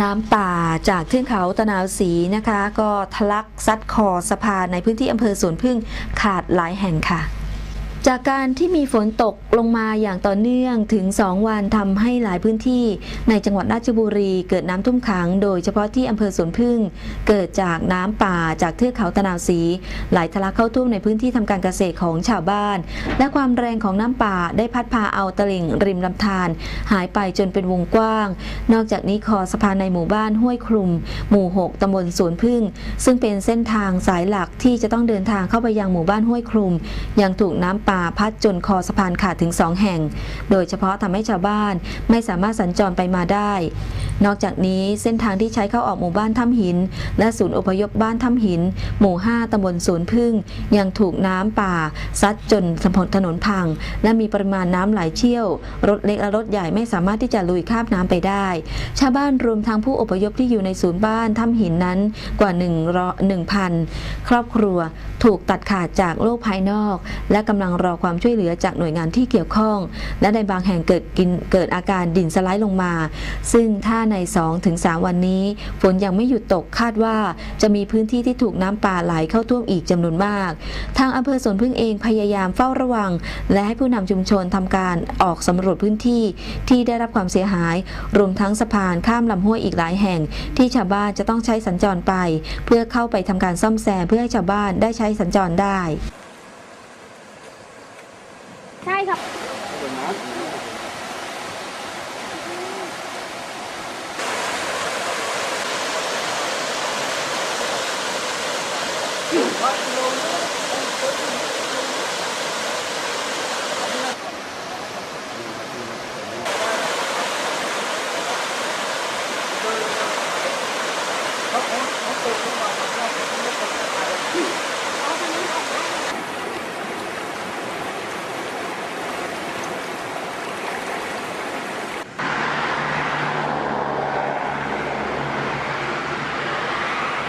น้ำป่าจากเทือกเขาตะนาวสีนะคะ ก็ทะลักซัดคอสะพานในพื้นที่อำเภอสวนพึ่งขาดหลายแห่งค่ะ จากการที่มีฝนตกลงมาอย่างต่อเนื่องถึง 2 วันทำให้หลายพื้นที่ ในจังหวัดราชบุรีเกิดน้ำท่วมขัง โดยเฉพาะที่อำเภอสวนพึ่ง เกิดจากน้ำป่าจากเทือกเขาตะนาวศรีไหลทะลักเข้าท่วมในพื้นที่ทำการเกษตรของชาวบ้าน และความแรงของน้ำป่าได้พัดพาเอาตลิ่งริมลำธารหายไปจนเป็นวงกว้าง นอกจากนี้คอสะพานในหมู่บ้านห้วยคลุม หมู่ 6ตำบลสวนพึ่ง ซึ่งเป็นเส้นทางสายหลักที่จะต้องเดินทางเข้าไปยังหมู่บ้านห้วยคลุม ยังถูกน้ำป่าพัดจนคอสะพานขาดถึงสองแห่ง โดยเฉพาะทำให้ชาวบ้านไม่สามารถสัญจรไปมาได้ นอกจากนี้เส้นทางที่ใช้เข้าออกหมู่บ้านถ้ำหิน และศูนย์อพยพบ้านถ้ำหิน หมู่ 5ตำบลสวนพึ่ง ยังถูกน้ำป่า ซัดจนถนนพัง และมีปริมาณน้ำไหลเชี่ยว รถเล็กและรถใหญ่ไม่สามารถที่จะลุยข้ามน้ำไปได้ ชาวบ้านรวมทั้งผู้อพยพที่อยู่ในศูนย์บ้านถ้ำหินนั้นกว่า1 1,000 ครอบครัวถูกตัดขาดจากโลกภายนอก และกำลังรอความช่วยเหลือจากหน่วยงานที่เกี่ยวข้อง และในบางแห่งเกิดกินเกิดอาการดินสไลด์ลงมา ซึ่งถ้าใน 2-3 วันนี้ ฝนยังไม่หยุดตกคาดว่าจะมีพื้นที่ที่ถูกน้ำป่าไหลเข้าท่วมอีกจำนวนมาก ทางอำเภอสวนพึ่งเองพยายามเฝ้าระวัง และให้ผู้นำชุมชนทำการออกสำรวจพื้นที่ที่ได้รับความเสียหาย รวมทั้งสะพานข้ามลำห้วยอีกหลายแห่ง ที่ชาวบ้านจะต้องใช้สัญจรไป เพื่อเข้าไปทำการซ่อมแซมเพื่อให้ชาวบ้านได้ใช้สัญจรได้ ใช่ครับ Bak ne oldu?